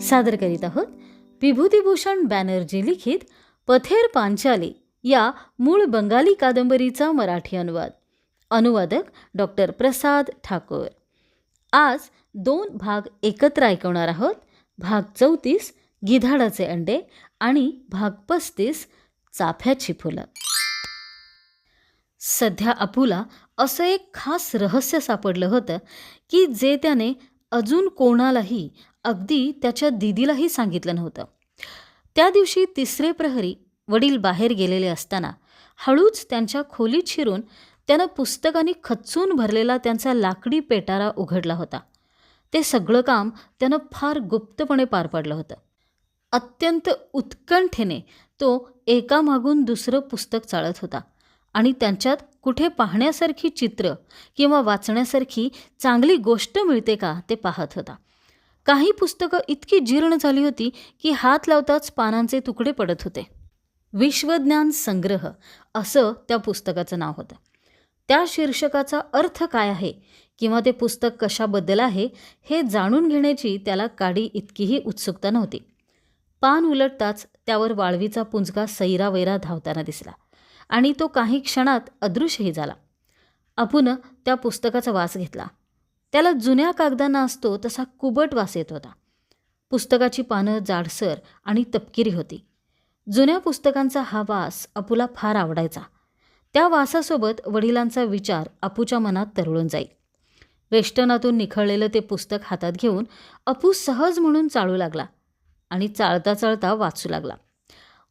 सादर करीत आहोत. विभूतिभूषण बॅनर्जी लिखित पथेर पांचाली या मूळ बंगाली कादंबरीचा मराठी अनुवाद. अनुवादक डॉक्टर प्रसाद ठाकूर. आज दोन भाग एकत्र ऐकवणार आहोत. भाग चौतीस गिधाडाचे अंडे आणि भाग पस्तीस चाफ्याची फुलं. सध्या अपूला असं एक खास रहस्य सापडलं होतं की जे त्याने अजून कोणालाही अगदी त्याच्या दिदीलाही सांगितलं नव्हतं. त्या दिवशी तिसरे प्रहरी वडील बाहेर गेलेले असताना हळूच त्यांच्या खोलीत शिरून त्यानं पुस्तकांनी खच्चून भरलेला त्यांचा लाकडी पेटारा उघडला होता. ते सगळं काम त्यानं फार गुप्तपणे पार पाडलं होतं. अत्यंत उत्कंठेने तो एकामागून दुसरं पुस्तक चाळत होता. आणि त्यांच्यात कुठे पाहण्यासारखी चित्र किंवा वाचण्यासारखी चांगली गोष्ट मिळते का ते पाहत होता. काही पुस्तकं इतकी जीर्ण झाली होती की हात लावताच पानांचे तुकडे पडत होते. विश्वज्ञान संग्रह असं त्या पुस्तकाचं नाव होतं. त्या शीर्षकाचा अर्थ काय आहे किंवा ते पुस्तक कशाबद्दल आहे हे जाणून घेण्याची त्याला काडी इतकीही उत्सुकता नव्हती. पान उलटताच त्यावर वाळवीचा पुंजका सैरावैरा धावताना दिसला. आणि तो काही क्षणात अदृश्यही झाला. अपुनं त्या पुस्तकाचा वास घेतला. त्याला जुन्या कागदांना असतो तसा कुबट वास येत होता. पुस्तकाची पानं जाडसर आणि तपकिरी होती. जुन्या पुस्तकांचा हा वास अपूला फार आवडायचा. त्या वासासोबत वडिलांचा विचार अपूच्या मनात तरळून जाईल वेष्टनातून निखळलेलं ते पुस्तक हातात घेऊन अपू सहज म्हणून चाळू लागला आणि चाळता चाळता वाचू लागला.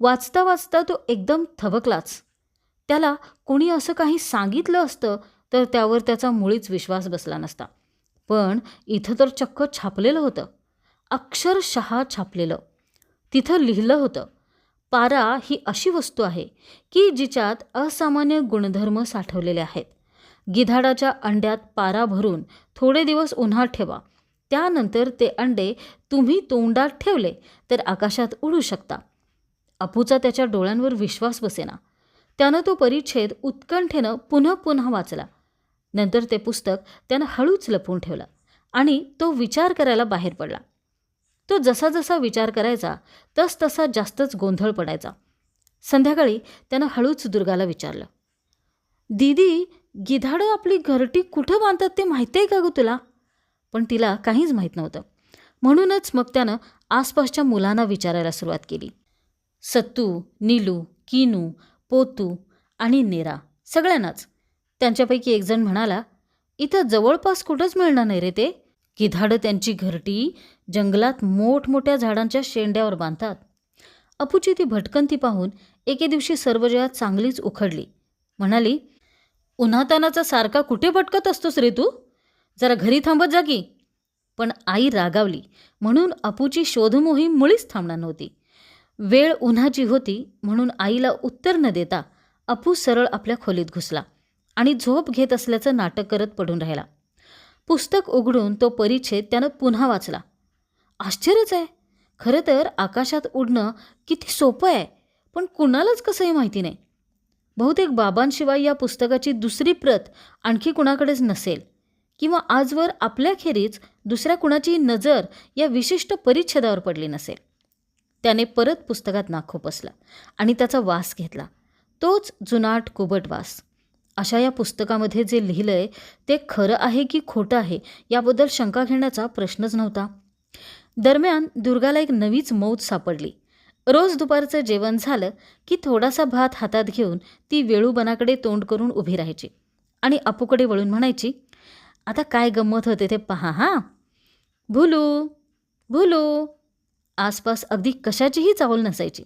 वाचता वाचता तो एकदम थबकलाच त्याला कोणी असं काही सांगितलं असतं तर त्यावर त्याचा मुळीच विश्वास बसला नसता. पण इथं तर चक्क छापलेलं होतं. अक्षरशः छापलेलं. तिथं लिहिलं होतं पारा ही अशी वस्तू आहे की जिच्यात असामान्य गुणधर्म साठवलेले आहेत. गिधाडाच्या अंड्यात पारा भरून थोडे दिवस उन्हात ठेवा. त्यानंतर ते अंडे तुम्ही तोंडात ठेवले तर आकाशात उडू शकता. अपूचा त्याच्या डोळ्यांवर विश्वास बसेना. त्यानं तो परिच्छेद उत्कंठेनं पुन्हा पुन्हा वाचला. नंतर ते पुस्तक त्यानं हळूच लपवून ठेवलं आणि तो विचार करायला बाहेर पडला. तो जसा जसा विचार करायचा तस तसा जास्तच गोंधळ पडायचा. संध्याकाळी त्यानं हळूच दुर्गाला विचारलं. दीदी गिधाडं आपली घरटी कुठं बांधतात ते माहिती आहे का गं तुला? पण तिला काहीच माहीत नव्हतं. म्हणूनच मग त्यानं आसपासच्या मुलांना विचारायला सुरुवात केली. सत्तू नीलू किनू पोतू आणि नेरा सगळ्यांनाच. त्यांच्यापैकी एकजण म्हणाला इथं जवळपास कुठंच मिळणार नाही रे ते. गिधाडं त्यांची घरटी जंगलात मोठमोठ्या झाडांच्या शेंड्यावर बांधतात. अपूची ती भटकंती पाहून एके दिवशी सर्व जया चांगलीच उखडली. म्हणाली उन्हातानाचा सारखा कुठे भटकत असतोस रे तू? जरा घरी थांबत जा की. पण आई रागावली म्हणून अपूची शोधमोहीम मुळीच थांबणार नव्हती. वेळ उन्हाची होती म्हणून आईला उत्तर न देता अपू सरळ आपल्या खोलीत घुसला आणि झोप घेत असल्याचं नाटक करत पडून राहिला. पुस्तक उघडून तो परिच्छेद त्यानं पुन्हा वाचला. आश्चर्यच आहे. खरं तर आकाशात उडणं किती सोपं आहे पण कुणालाच कसंही माहिती नाही. बहुतेक बाबांशिवाय या पुस्तकाची दुसरी प्रत आणखी कुणाकडेच नसेल किंवा आजवर आपल्याखेरीज दुसऱ्या कुणाची नजर या विशिष्ट परिच्छेदावर पडली नसेल. त्याने परत पुस्तकात नाक खोपसला आणि त्याचा वास घेतला. तोच जुनाट कुबट वास. अशा या पुस्तकामध्ये जे लिहिलं आहे ते खरं आहे की खोटं आहे याबद्दल शंका घेण्याचा प्रश्नच नव्हता. दरम्यान दुर्गाला एक नवीच मौज सापडली. रोज दुपारचं जेवण झालं की थोडासा भात हातात घेऊन ती वेळूबनाकडे तोंड करून उभी राहायची आणि अपूकडे वळून म्हणायची आता काय गंमत होते ते पहा हां? भुलू भुलू आसपास अगदी कशाचीही चावल नसायची.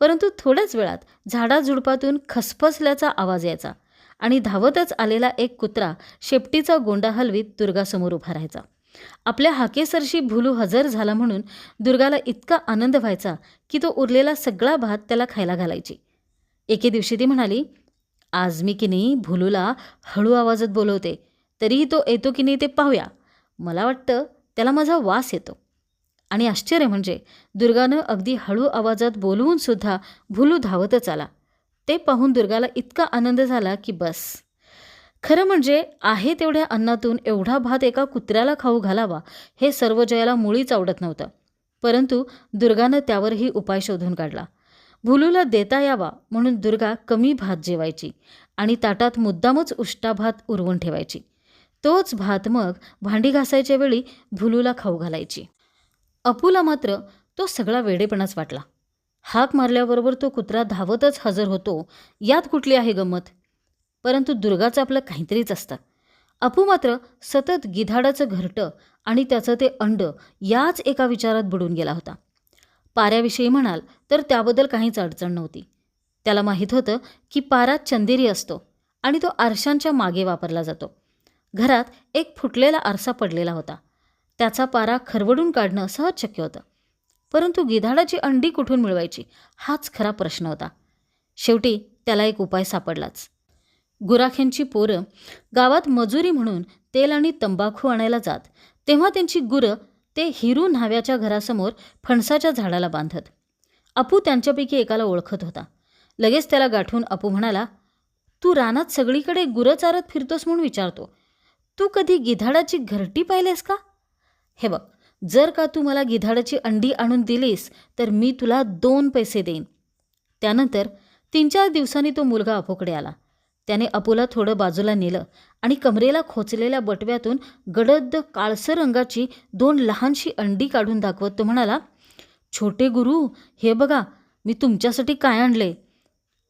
परंतु थोड्याच वेळात झाडाझुडपातून खसफसल्याचा आवाज यायचा आणि धावतच आलेला एक कुत्रा शेपटीचा गोंडा हलवीत दुर्गासमोर उभा राहायचा. आपल्या हाकेसरशी भुलू हजर झाला म्हणून दुर्गाला इतका आनंद व्हायचा की तो उरलेला सगळा भात त्याला खायला घालायची. एके दिवशी ती म्हणाली आज मी की नाही भुलूला हळू आवाजात बोलवते तरीही तो येतो की नाही ते पाहूया. मला वाटतं त्याला माझा वास येतो. आणि आश्चर्य म्हणजे दुर्गानं अगदी हळू आवाजात बोलवूनसुद्धा भुलू धावतच आला. ते पाहून दुर्गाला इतका आनंद झाला की बस. खरं म्हणजे आहे तेवढ्या अन्नातून एवढा भात एका कुत्र्याला खाऊ घालावा हे सर्व जयाला मुळीच आवडत नव्हतं. परंतु दुर्गानं त्यावरही उपाय शोधून काढला. भुलूला देता यावा म्हणून दुर्गा कमी भात जेवायची आणि ताटात मुद्दामच उष्टा भात उरवून ठेवायची. तोच भात मग भांडी घासायच्या वेळी भुलूला खाऊ घालायची. अपूला मात्र तो सगळा वेडेपणाच वाटला. हाक मारल्याबरोबर तो कुत्रा धावतच हजर होतो यात कुठली आहे गंमत? परंतु दुर्गाचं आपलं काहीतरीच असतं. अपू मात्र सतत गिधाडाचं घरटं आणि त्याचं ते अंड याच एका विचारात बुडून गेला होता. पाऱ्याविषयी म्हणाल तर त्याबद्दल काहीच अडचण नव्हती. त्याला माहीत होतं की पारा चंदेरी असतो आणि तो आरशांच्या मागे वापरला जातो. घरात एक फुटलेला आरसा पडलेला होता. त्याचा पारा खरवडून काढणं सहज शक्य होतं. परंतु गिधाडाची अंडी कुठून मिळवायची? हाच खरा प्रश्न होता. शेवटी त्याला एक उपाय सापडलाच. गुराख्यांची पोरं गावात मजुरी म्हणून तेल आणि तंबाखू आणायला जात. तेव्हा त्यांची गुरं ते हिरू न्हाव्याच्या घरासमोर फणसाच्या झाडाला बांधत. अपू त्यांच्यापैकी एकाला ओळखत होता. लगेच त्याला गाठून अपू म्हणाला तू रानात सगळीकडे गुरं चारत फिरतोस म्हणून विचारतो. तू कधी गिधाडाची घरटी पाहिलेस का? हे बघ जर का तू मला गिधाडाची अंडी आणून दिलीस तर मी तुला दोन पैसे देईन. त्यानंतर तीन चार दिवसांनी तो मुलगा अपोकडे आला. त्याने अपूला थोडं बाजूला नेलं आणि कमरेला खोचलेल्या बटव्यातून गडद काळसर रंगाची दोन लहानशी अंडी काढून दाखवत तो म्हणाला छोटे गुरु हे बघा मी तुमच्यासाठी काय आणले?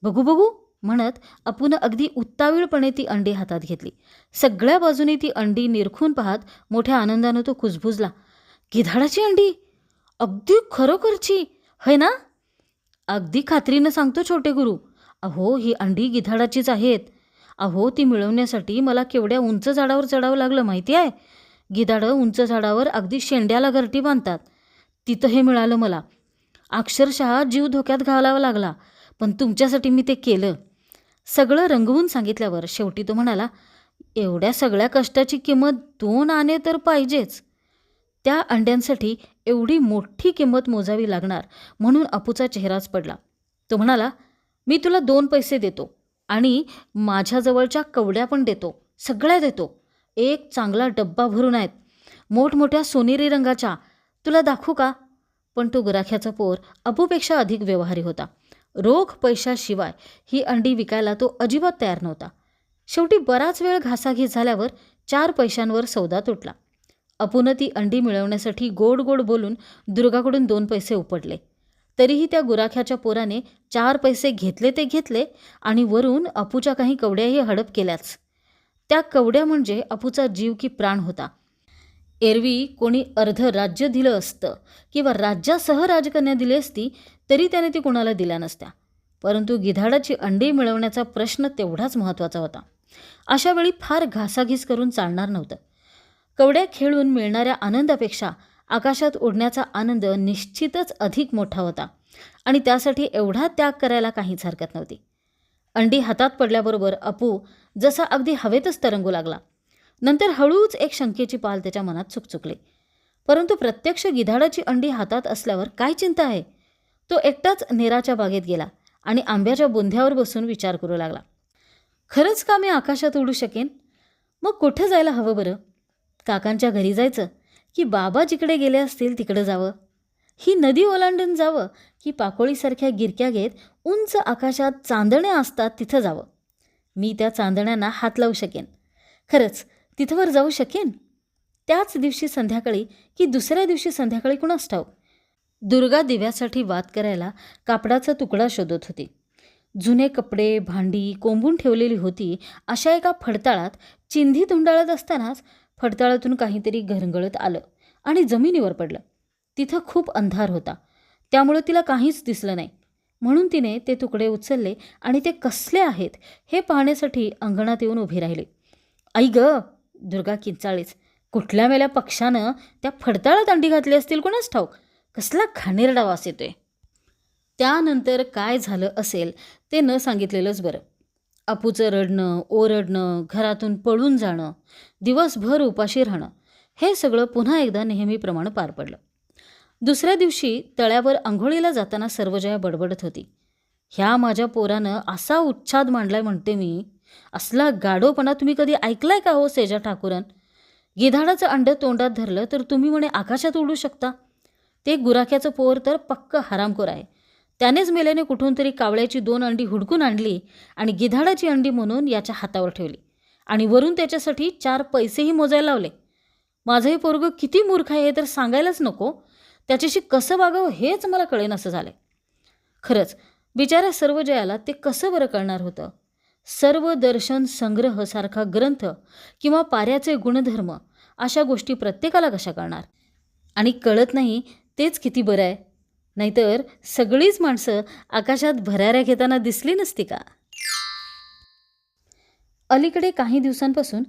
बघू बघू. म्हणत अपूनं अगदी उत्तावीळपणे ती अंडी हातात घेतली. सगळ्या बाजूने ती अंडी निरखून पाहत मोठ्या आनंदानं तो कुजबुजला गिधाडाची अंडी? अगदी खरोखरची? है ना? अगदी खात्रीनं सांगतो छोटे गुरु. अहो ही अंडी गिधाडाचीच आहेत. अहो ती मिळवण्यासाठी मला केवढ्या उंच झाडावर चढावं लागलं माहिती आहे? गिधाडं उंच झाडावर अगदी शेंड्याला घरटी बांधतात. तिथं हे मिळालं मला. अक्षरशः जीव धोक्यात घालावा लागला. पण तुमच्यासाठी मी ते केलं. सगळं रंगवून सांगितल्यावर शेवटी तो म्हणाला एवढ्या सगळ्या कष्टाची किंमत दोन आणे तर पाहिजेच. त्या अंड्यांसाठी एवढी मोठी किंमत मोजावी लागणार म्हणून अपूचा चेहराच पडला. तो म्हणाला मी तुला दोन पैसे देतो आणि माझ्याजवळच्या कवड्या पण देतो सगळ्या देतो. एक चांगला डब्बा भरून आहेत मोठमोठ्या सोनेरी रंगाच्या. तुला दाखवू का? पण तो गुराख्याचा पोर अबूपेक्षा अधिक व्यवहारी होता. रोख पैशाशिवाय ही अंडी विकायला तो अजिबात तयार नव्हता. शेवटी बराच वेळ घासाघीस झाल्यावर चार पैशांवर सौदा तुटला. अपूनं ती अंडी मिळवण्यासाठी गोड गोड बोलून दुर्गाकडून दोन पैसे उपडले तरीही त्या गुराख्याच्या पोराने चार पैसे घेतले ते घेतले आणि वरून अपूच्या काही कवड्याही हडप केल्याच. त्या कवड्या म्हणजे अपूचा जीव की प्राण होता. एरवी कोणी अर्ध राज्य दिलं असतं किंवा राज्यासह राजकन्या दिली असती तरी त्याने ती कोणाला दिल्या नसत्या. परंतु गिधाडाची अंडी मिळवण्याचा प्रश्न तेवढाच महत्त्वाचा होता. अशा वेळी फार घासाघीस करून चालणार नव्हतं. कवड्या खेळून मिळणाऱ्या आनंदापेक्षा आकाशात उडण्याचा आनंद निश्चितच अधिक मोठा होता आणि त्यासाठी एवढा त्याग करायला काहीच हरकत नव्हती. अंडी हातात पडल्याबरोबर अपू जसा अगदी हवेतच तरंगू लागला. नंतर हळूच एक शंकेची पाल त्याच्या मनात चुकचुकले. परंतु प्रत्यक्ष गिधाडाची अंडी हातात असल्यावर काय चिंता आहे? तो एकटाच नेराच्या बागेत गेला आणि आंब्याच्या बुंध्यावर बसून विचार करू लागला. खरंच का मी आकाशात उडू शकेन? मग कुठं जायला हवं बरं? काकांच्या घरी जायचं की बाबा जिकडे गेले असतील तिकडं जावं? ही नदी ओलांडून जावं की पाकोळीसारख्या गिरक्या घेत उंच आकाशात चांदण्या असतात तिथं जावं? मी त्या चांदण्यांना हात लावू शकेन. खरंच तिथवर जाऊ शकेन? त्याच दिवशी संध्याकाळी की दुसऱ्या दिवशी संध्याकाळी कुणास ठाऊक दुर्गा दिव्यासाठी वाद करायला कापडाचा तुकडा शोधत होती. जुने कपडे भांडी कोंबून ठेवलेली होती. अशा एका फडताळात चिंधी धुंडाळत असतानाच फडताळातून काहीतरी घरंगळत आलं आणि जमिनीवर पडलं. तिथं खूप अंधार होता. त्यामुळे तिला काहीच दिसलं नाही. म्हणून तिने ते तुकडे उचलले आणि ते कसले आहेत हे पाहण्यासाठी अंगणात येऊन उभी राहिली. आई ग दुर्गा किंचाळीच कुठल्या मेल्या पक्षानं त्या फडताळात अंडी घातली असतील कोणाच ठाऊक? कसला घाणेरडा वास येतोय त्यानंतर काय झालं असेल ते न सांगितलेलंच बरं. अपूचं रडणं ओरडणं घरातून पळून जाणं दिवसभर उपाशी राहणं हे सगळं पुन्हा एकदा नेहमीप्रमाणे पार पडलं. दुसऱ्या दिवशी तळ्यावर आंघोळीला जाताना सर्वजया बडबडत होती. ह्या माझ्या पोरानं असा उच्छाद मांडलाय म्हणते मी असला गाढोपणा तुम्ही कधी ऐकलाय का हो सेजा ठाकूरन? गिधाडाचं अंड तोंडात धरलं तर तुम्ही म्हणे आकाशात उडू शकता. ते गुराख्याचं पोर तर पक्क हरामखोर आहे. त्यानेच मेल्याने कुठून तरी कावळ्याची दोन अंडी हुडकून आणली आणि गिधाडाची अंडी म्हणून याच्या हातावर ठेवली आणि वरून त्याच्यासाठी चार पैसेही मोजायला लावले. माझं हे पोरगं किती मूर्ख आहे तर सांगायलाच नको. त्याच्याशी कसं वागावं हेच मला कळेन असं झालं खरंच बिचाऱ्या सर्व जयाला ते कसं बरं कळणार होतं? सर्व दर्शन संग्रह सारखा ग्रंथ किंवा पाऱ्याचे गुणधर्म अशा गोष्टी प्रत्येकाला कशा कळणार? आणि कळत नाही तेच किती बरं आहे. नाहीतर सगळीच माणसं आकाशात भराऱ्या घेताना दिसली नसती का? अलीकडे काही दिवसांपासून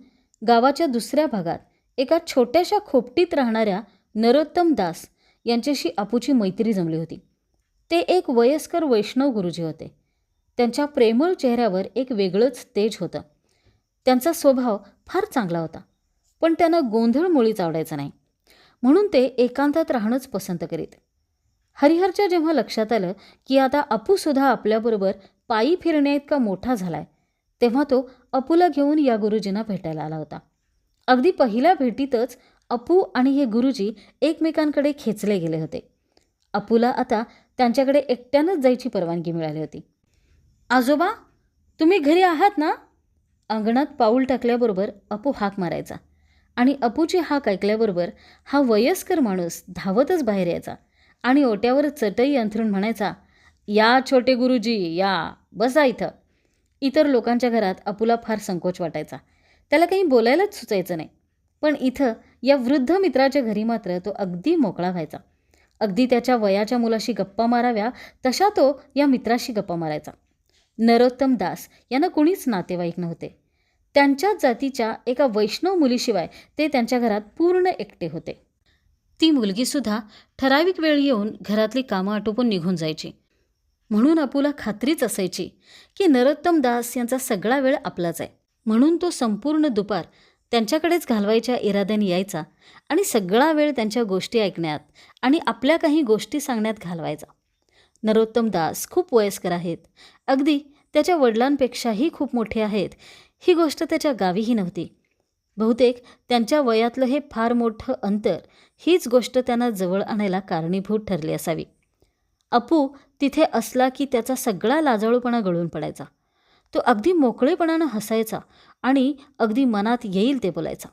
गावाच्या दुसऱ्या भागात एका छोट्याशा खोपटीत राहणाऱ्या नरोत्तम दास यांच्याशी आपूची मैत्री जमली होती. ते एक वयस्कर वैष्णव गुरुजी होते. त्यांच्या प्रेमळ चेहऱ्यावर एक वेगळंच तेज होतं. त्यांचा स्वभाव फार चांगला होता पण त्यांना गोंधळ मुळीच आवडायचा नाही. म्हणून ते एकांतात राहणंच पसंत करीत. हरिहरच्या जेव्हा लक्षात आलं की आता अपूसुद्धा आपल्याबरोबर पायी फिरण्याइतका मोठा झालाय तेव्हा तो अपूला घेऊन या गुरुजींना भेटायला आला होता. अगदी पहिल्या भेटीतच अपू आणि हे गुरुजी एकमेकांकडे खेचले गेले होते. अपूला आता त्यांच्याकडे एकट्यानंच जायची परवानगी मिळाली होती. आजोबा तुम्ही घरी आहात ना? अंगणात पाऊल टाकल्याबरोबर अपू हाक मारायचा आणि अपूची हाक ऐकल्याबरोबर हा वयस्कर माणूस धावतच बाहेर यायचा आणि ओट्यावर चटई अंथरून म्हणायचा या छोटे गुरुजी या बसा इथं. इतर लोकांच्या घरात अपूला फार संकोच वाटायचा. त्याला काही बोलायलाच सुचायचं नाही. पण इथं या वृद्ध मित्राच्या घरी मात्र तो अगदी मोकळा व्हायचा. अगदी त्याच्या वयाच्या मुलाशी गप्पा माराव्या तशा तो या मित्राशी गप्पा मारायचा. नरोत्तम दास यांना कुणीच नातेवाईक नव्हते. त्यांच्याच जातीच्या एका वैष्णव मुलीशिवाय ते त्यांच्या घरात पूर्ण एकटे होते. ती मुलगीसुद्धा ठराविक वेळ येऊन घरातली कामं आटोपून निघून जायची. म्हणून अपूला खात्रीच असायची की नरोत्तम दास यांचा सगळा वेळ आपलाच आहे. म्हणून तो संपूर्ण दुपार त्यांच्याकडेच घालवायच्या इराद्याने यायचा आणि सगळा वेळ त्यांच्या गोष्टी ऐकण्यात आणि आपल्या काही गोष्टी सांगण्यात घालवायचा. नरोत्तम दास खूप वयस्कर आहेत. अगदी त्याच्या वडिलांपेक्षाही खूप मोठे आहेत. ही गोष्ट त्याच्या गावीही नव्हती. बहुतेक त्यांच्या वयातलं हे फार मोठं अंतर हीच गोष्ट त्यांना जवळ आणायला कारणीभूत ठरली असावी. अपू तिथे असला की त्याचा सगळा लाजाळूपणा गळून पडायचा. तो अगदी मोकळेपणानं हसायचा आणि अगदी मनात येईल ते बोलायचा.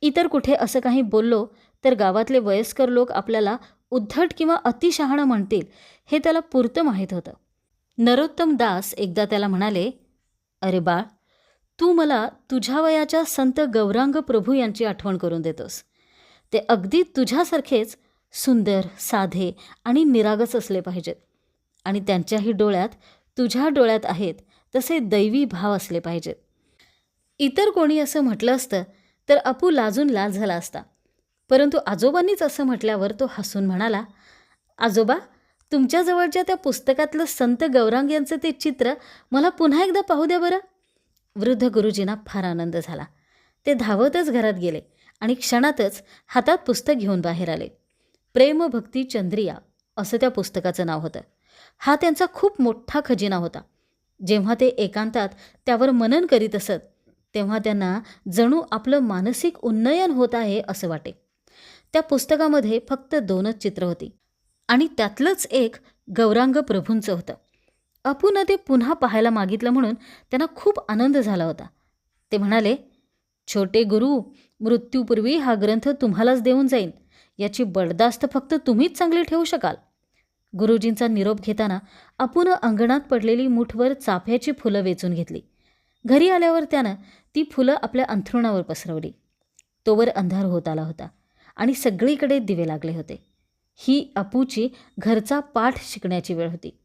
इतर कुठे असं काही बोललो तर गावातले वयस्कर लोक आपल्याला उद्धट किंवा अतिशहाणं म्हणतील हे त्याला पुरतं माहीत होतं. नरोत्तम दास एकदा त्याला म्हणाले अरे बाळ तू मला तुझ्या वयाच्या संत गौरांग प्रभू यांची आठवण करून देतोस. ते अगदी तुझ्यासारखेच सुंदर साधे आणि निरागस असले पाहिजेत. आणि त्यांच्याही डोळ्यात तुझ्या डोळ्यात आहेत तसे दैवी भाव असले पाहिजेत. इतर कोणी असं म्हटलं असतं तर अपू लाजून लाल झाला असता. परंतु आजोबांनीच असं म्हटल्यावर तो हसून म्हणाला आजोबा तुमच्याजवळच्या त्या पुस्तकातलं संत गौरांग यांचं ते चित्र मला पुन्हा एकदा पाहू द्या बरं. वृद्ध गुरुजींना फार आनंद झाला. ते धावतच घरात गेले आणि क्षणातच हातात पुस्तक घेऊन बाहेर आले. प्रेम भक्ती चंद्रिया असं त्या पुस्तकाचं नाव होतं. हा त्यांचा खूप मोठा खजिना होता. जेव्हा ते एकांतात त्यावर मनन करीत असत तेव्हा त्यांना जणू आपलं मानसिक उन्नयन होत आहे असं वाटे. त्या पुस्तकामध्ये फक्त दोनच चित्र होती. आणि त्यातलंच एक गौरांग प्रभूंचं होतं. अपूनं ते पुन्हा पाहायला मागितलं म्हणून त्यांना खूप आनंद झाला होता. ते म्हणाले छोटे गुरु मृत्यूपूर्वी हा ग्रंथ तुम्हालाच देऊन जाईन. याची बडदास्त फक्त तुम्हीच चांगली ठेवू शकाल. गुरुजींचा निरोप घेताना अपूनं अंगणात पडलेली मुठभर चाफ्याची फुलं वेचून घेतली. घरी आल्यावर त्यानं ती फुलं आपल्या अंथरुणावर पसरवली. तोवर अंधार होत आला होता. आणि सगळीकडे दिवे लागले होते. ही अपूची घरचा पाठ शिकण्याची वेळ होती.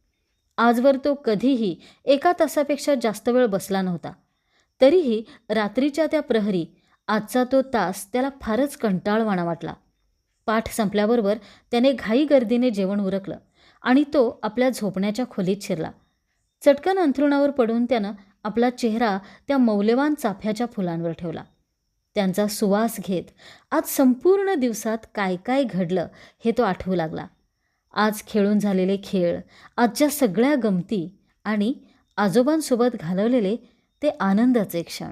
आजवर तो कधीही एका तासापेक्षा जास्त वेळ बसला नव्हता. तरीही रात्रीच्या त्या प्रहरी आजचा तो तास त्याला फारच कंटाळवाणा वाटला. पाठ संपल्याबरोबर त्याने घाई गर्दीने जेवण उरकलं आणि तो आपल्या झोपण्याच्या खोलीत शिरला. चटकन अंथरुणावर पडून त्यानं आपला चेहरा त्या मौल्यवान चाफ्याच्या फुलांवर ठेवला. त्यांचा सुवास घेत आज संपूर्ण दिवसात काय काय घडलं हे तो आठवू लागला. आज खेळून झालेले खेळ आजच्या सगळ्या गमती आणि आजोबांसोबत घालवलेले ते आनंदाचे क्षण.